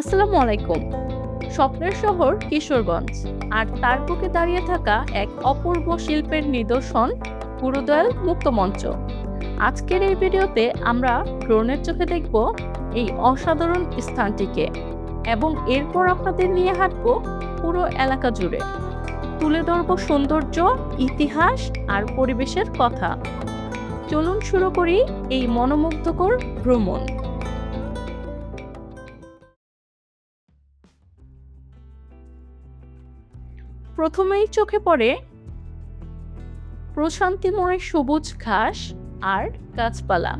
আসসালামু আলাইকুম। স্বপ্নের শহর কিশোরগঞ্জ, আর তার বুকে দাঁড়িয়ে থাকা এক অপূর্ব শিল্পের নিদর্শন গুরুদয়াল মুক্তমঞ্চ আজকের এই ভিডিওতে আমরা ড্রোনের চোখে দেখব এই অসাধারণ স্থানটিকে এবং এরপর আপনাদের নিয়ে হাঁটবো পুরো এলাকা জুড়ে। তুলে ধরব সৌন্দর্য, ইতিহাস আর পরিবেশের কথা। চলুন শুরু করি এই মনোমুগ্ধকর ভ্রমণ। প্রথমেই চোখে পড়ে প্রশান্তিময় সবুজ ঘাস আর গাছপালা।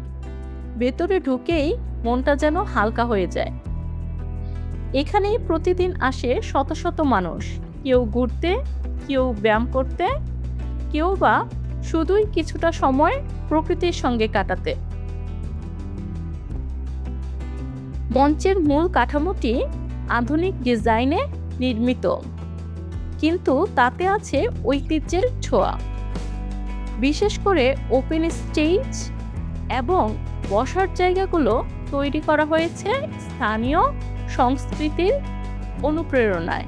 ভেতরে ঢুকেই মনটা যেন হালকা হয়ে যায়। এখানেই প্রতিদিন আসে শত শত মানুষ। কেউ ঘুরতে, কেউ ব্যায়াম করতে, কেউ বা শুধুই কিছুটা সময় প্রকৃতির সঙ্গে কাটাতে। মঞ্চের মূল কাঠামোটি আধুনিক ডিজাইনে নির্মিত। কিন্তু তাতে আছে ঐতিহ্যের ছোঁয়া। বিশেষ করে ওপেন স্টেজ এবং বসার জায়গাগুলো তৈরি করা হয়েছে স্থানীয় সংস্কৃতির অনুপ্রেরণায়।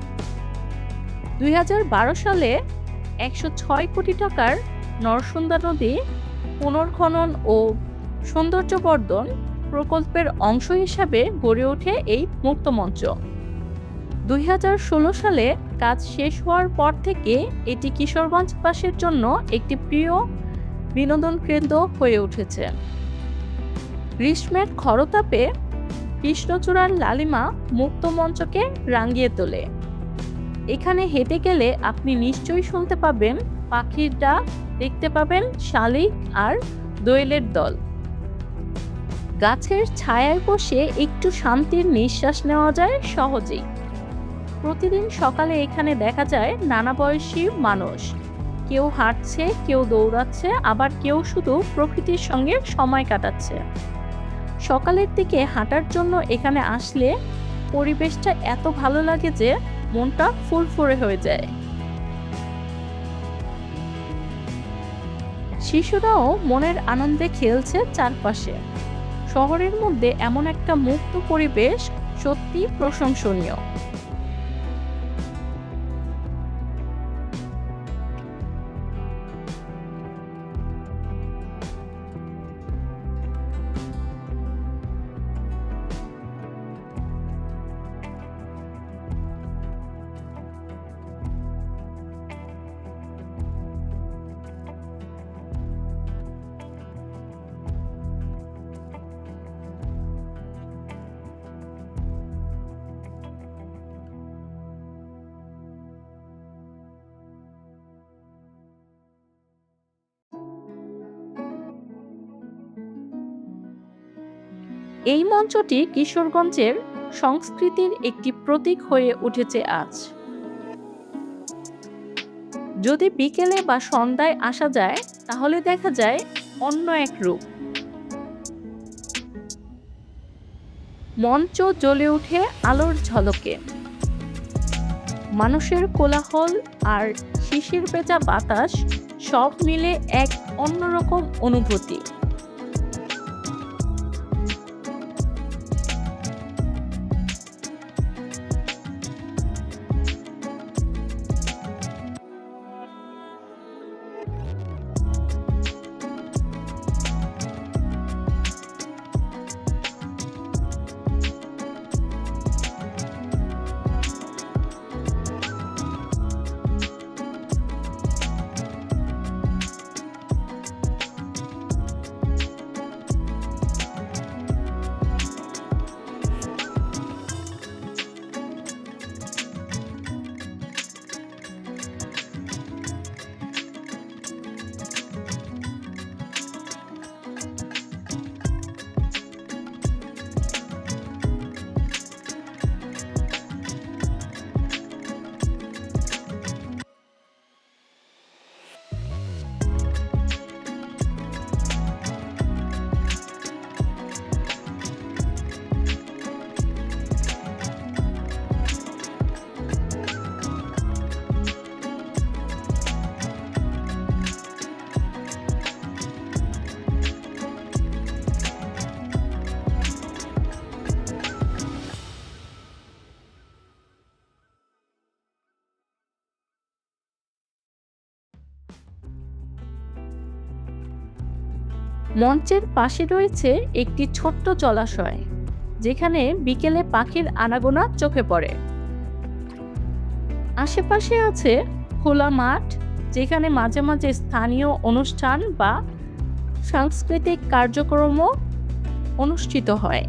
দুই হাজার বারো সালে একশো ছয় কোটি টাকার নরসুন্দা নদী পুনর্খনন ও সৌন্দর্যবর্ধন প্রকল্পের অংশ হিসাবে গড়ে ওঠে এই মুক্তমঞ্চ। দুই হাজার ষোলো সালে কাজ শেষ হওয়ার পর থেকে এটি কিশোরগঞ্জ কিশোরগঞ্জবাসীর জন্য একটি প্রিয় বিনোদন কেন্দ্র হয়ে উঠেছে। গ্রীষ্মের খরতাপে কৃষ্ণচূড়ার লালিমা মুক্ত মঞ্চকে রাঙিয়ে তোলে। এখানে হেঁটে গেলে আপনি নিশ্চয়ই শুনতে পাবেন পাখির ডাক, দেখতে পাবেন শালিক আর দোয়েলের দল। গাছের ছায়ায় বসে একটু শান্তির নিঃশ্বাস নেওয়া যায় সহজেই। প্রতিদিন সকালে এখানে দেখা যায় নানা বয়সী মানুষ। কেউ হাঁটছে, কেউ দৌড়াচ্ছে, আবার কেউ শুধু প্রকৃতির সঙ্গে সময় কাটাচ্ছে। সকালের দিকে হাঁটার জন্য এখানে আসলে পরিবেশটা এত ভালো লাগে যে মনটা ফুরফুরে হয়ে যায়। শিশুরাও মনের আনন্দে খেলছে চারপাশে। শহরের মধ্যে এমন একটা মুক্ত পরিবেশ সত্যি প্রশংসনীয়। এই মঞ্চটি কিশোরগঞ্জের সংস্কৃতির একটি প্রতীক হয়ে উঠেছে আজ। যদি বিকেলে বা সন্ধ্যায় আসা যায়, তাহলে দেখা যায় অন্য এক রূপ। মঞ্চ জ্বলে উঠে আলোর ঝলকে। মানুষের কোলাহল আর শিশির পেঁচা বাতাস সব মিলে এক অন্যরকম অনুভূতি। মঞ্চের পাশে রয়েছে একটি ছোট্ট জলাশয়, যেখানে বিকেলে পাখির আনাগোনা চোখে পড়ে। আশেপাশে আছে খোলা মাঠ, যেখানে মাঝে মাঝে স্থানীয় অনুষ্ঠান বা সাংস্কৃতিক কার্যক্রমও অনুষ্ঠিত হয়।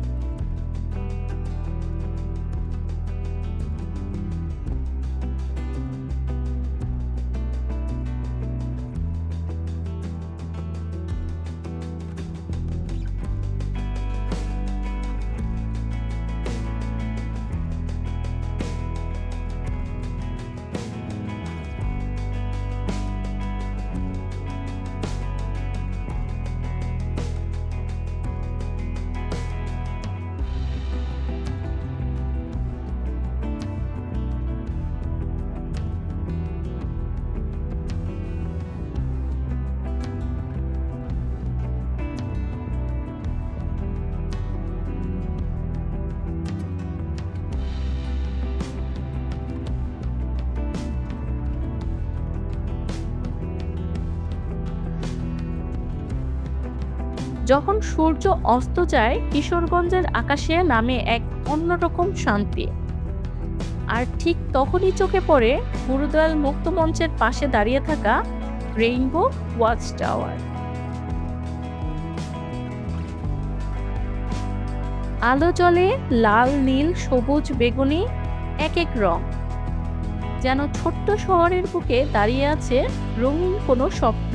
যখন সূর্য অস্ত যায়, কিশোরগঞ্জের আকাশে নামে এক অন্যরকম শান্তি। আর ঠিক তখনই চোখে পড়ে গুরুদয়াল মুক্ত মঞ্চের পাশে দাঁড়িয়ে থাকা রেইনবো ওয়াচ টাওয়ার। আলো জলে লাল, নীল, সবুজ, বেগুনি এক এক রং। যেন ছোট্ট শহরের বুকে দাঁড়িয়ে আছে রঙিন কোনো স্বপ্ন।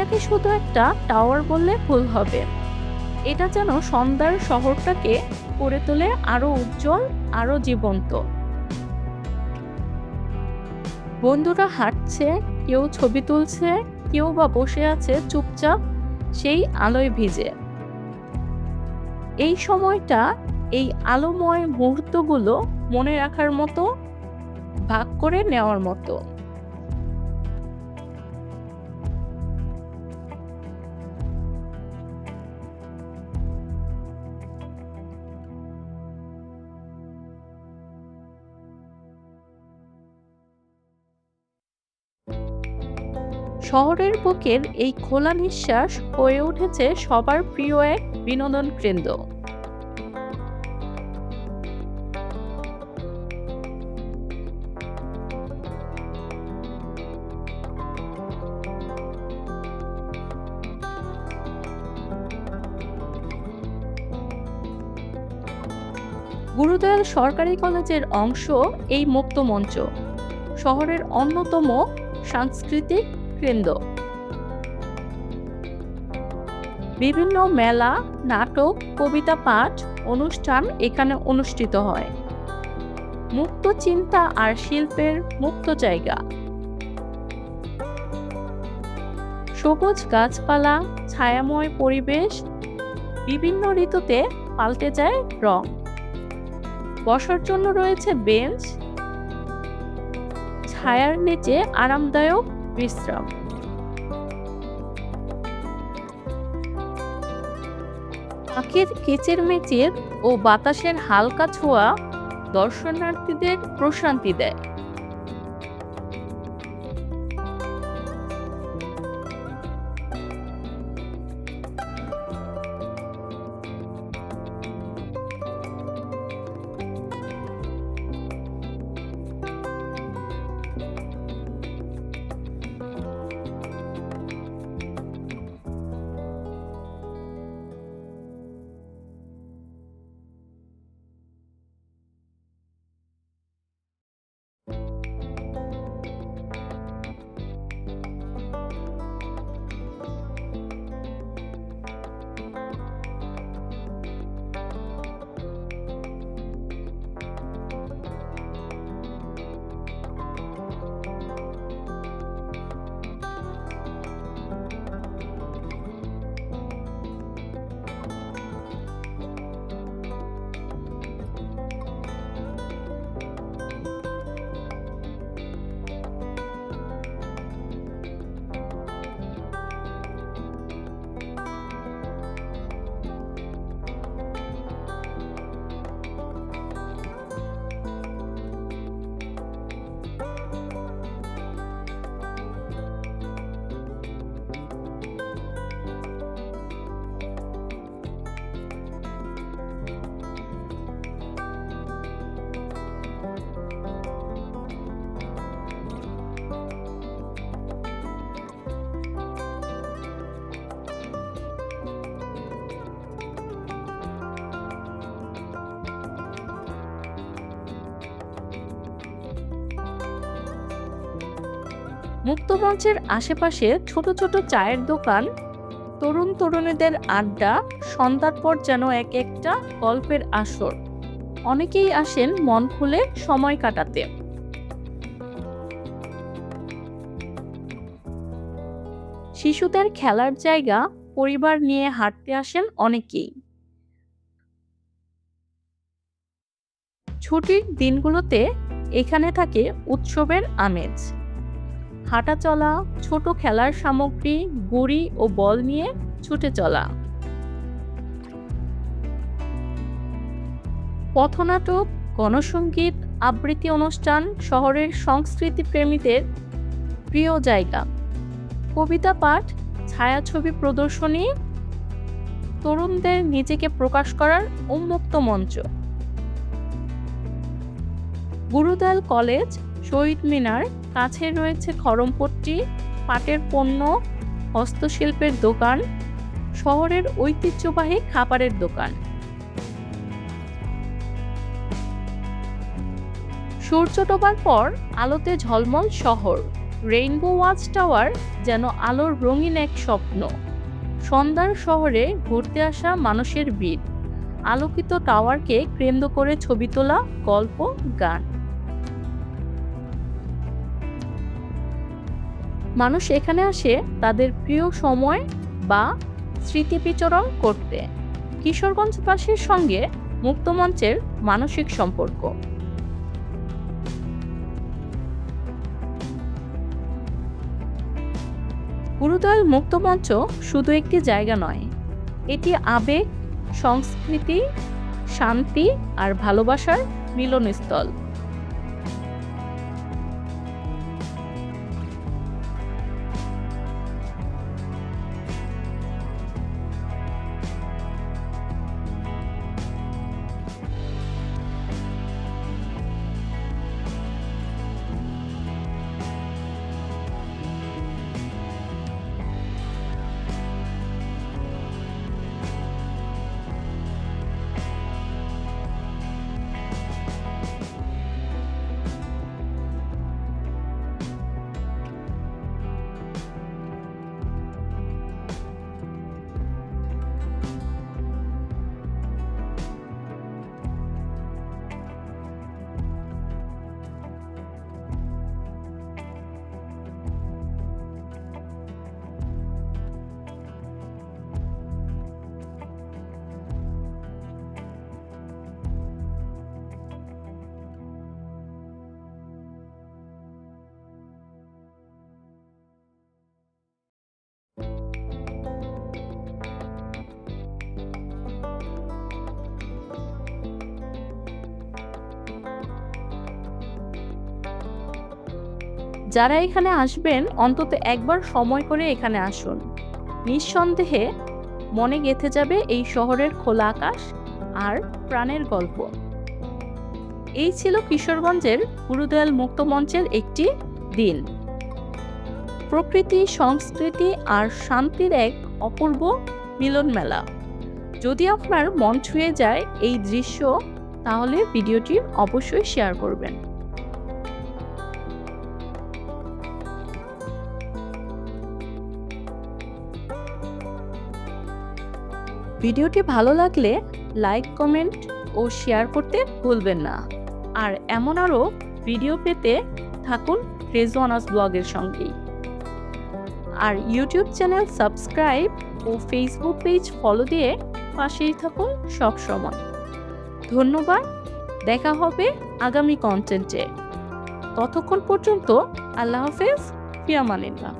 এটাকে শুধু একটা টাওয়ার বললে ভুল হবে। এটা যেন সন্ধ্যার শহরটাকে করে তোলে আরও উজ্জ্বল, আরও জীবন্ত। বন্ধুরা হাঁটছে, কেউ ছবি তুলছে, কেউ বা বসে আছে চুপচাপ সেই আলোয় ভিজে। এই সময়টা এই আলোময় মুহূর্তগুলো মনে রাখার মতো, ভাগ করে নেওয়ার মতো। শহরের বুকের এই খোলা নিঃশ্বাস হয়ে উঠেছে সবার প্রিয় এক বিনোদন কেন্দ্র। গুরুদয়াল সরকারি কলেজের অংশ এই মুক্ত মঞ্চ। শহরের অন্যতম সাংস্কৃতিক কেন্দ্র। বিভিন্ন মেলা, নাটক, কবিতা পাঠ, অনুষ্ঠান এখানে অনুষ্ঠিত হয়। মুক্ত চিন্তা আর শিল্পের মুক্ত জায়গা। সবুজ গাছপালা, ছায়াময় পরিবেশ, বিভিন্ন ঋতুতে পাল্টে যায় রং। বসার জন্য রয়েছে বেঞ্চ। ছায়ার নিচে আরামদায়ক বিশ্রাম। পাখির কিচিরমিচির ও বাতাসের হালকা ছোঁয়া দর্শনার্থীদের প্রশান্তি দেয়। মুক্তমঞ্চের আশেপাশে ছোট ছোট চায়ের দোকান, তরুণ তরুণীদের আড্ডা, সন্ধ্যার পর যেন এক একটা গল্পের আসর। অনেকেই আসেন মন খুলে সময় কাটাতে। শিশুদের খেলার জায়গা, পরিবার নিয়ে হাঁটতে আসেন অনেকেই। ছুটির দিনগুলোতে এখানে থাকে উৎসবের আমেজ। হাঁটা চলা, ছোট খেলার সামগ্রী, গুড়ি ও বল নিয়ে ছুটে চলা। পথনাটক গণসঙ্গীত আবৃত্তি অনুষ্ঠান, শহরের সংস্কৃতি প্রেমীদের প্রিয় জায়গা। কবিতা পাঠ, ছায়াছবি প্রদর্শনী, তরুণদের নিজেকে প্রকাশ করার উন্মুক্ত মঞ্চ। গুরুদয়াল কলেজ শহীদ মিনার কাছে রয়েছে খরমপট্টি পাটের পণ্য, হস্তশিল্পের দোকান, শহরের ঐতিহ্যবাহী খাবারের দোকান। সূর্য ডোবার পর আলোতে ঝলমল শহর। রেইনবো ওয়াচ টাওয়ার যেন আলোর রঙিন এক স্বপ্ন। সন্ধ্যার শহরে ঘুরতে আসা মানুষের ভিড়। আলোকিত টাওয়ারকে কেন্দ্র করে ছবি তোলা, গল্প, গান। মানুষ এখানে আসে তাদের প্রিয় সময় বা স্মৃতি বিচরণ করতে। কিশোরগঞ্জবাসীর সঙ্গে মুক্তমঞ্চের মানসিক সম্পর্ক। গুরুদয়াল মুক্তমঞ্চ শুধু একটি জায়গা নয়, এটি আবেগ, সংস্কৃতি, শান্তি আর ভালোবাসার মিলনস্থল। যারা এখানে আসবেন, অন্তত একবার সময় করে এখানে আসুন। নিঃসন্দেহে মনে গেঁথে যাবে এই শহরের খোলা আকাশ আর প্রাণের গল্প। এই ছিল কিশোরগঞ্জের গুরুদয়াল মুক্ত মঞ্চের একটি দিন। প্রকৃতি, সংস্কৃতি আর শান্তির এক অপূর্ব মিলন মেলা। যদি আপনার মন ছুঁয়ে যায় এই দৃশ্য, তাহলে ভিডিওটি অবশ্যই শেয়ার করবেন। ভিডিওটি ভালো লাগলে লাইক, কমেন্ট ও শেয়ার করতে ভুলবেন না। আর এমন আরও ভিডিও পেতে থাকুন রেজওয়ানাস ব্লগের সঙ্গেই। আর ইউটিউব চ্যানেল সাবস্ক্রাইব ও ফেসবুক পেজ ফলো দিয়ে পাশেই থাকুন সব সময়। ধন্যবাদ, দেখা হবে আগামী কন্টেন্টে ততক্ষণ পর্যন্ত আল্লাহ হাফেজ ফিয়ামানিল্লাহ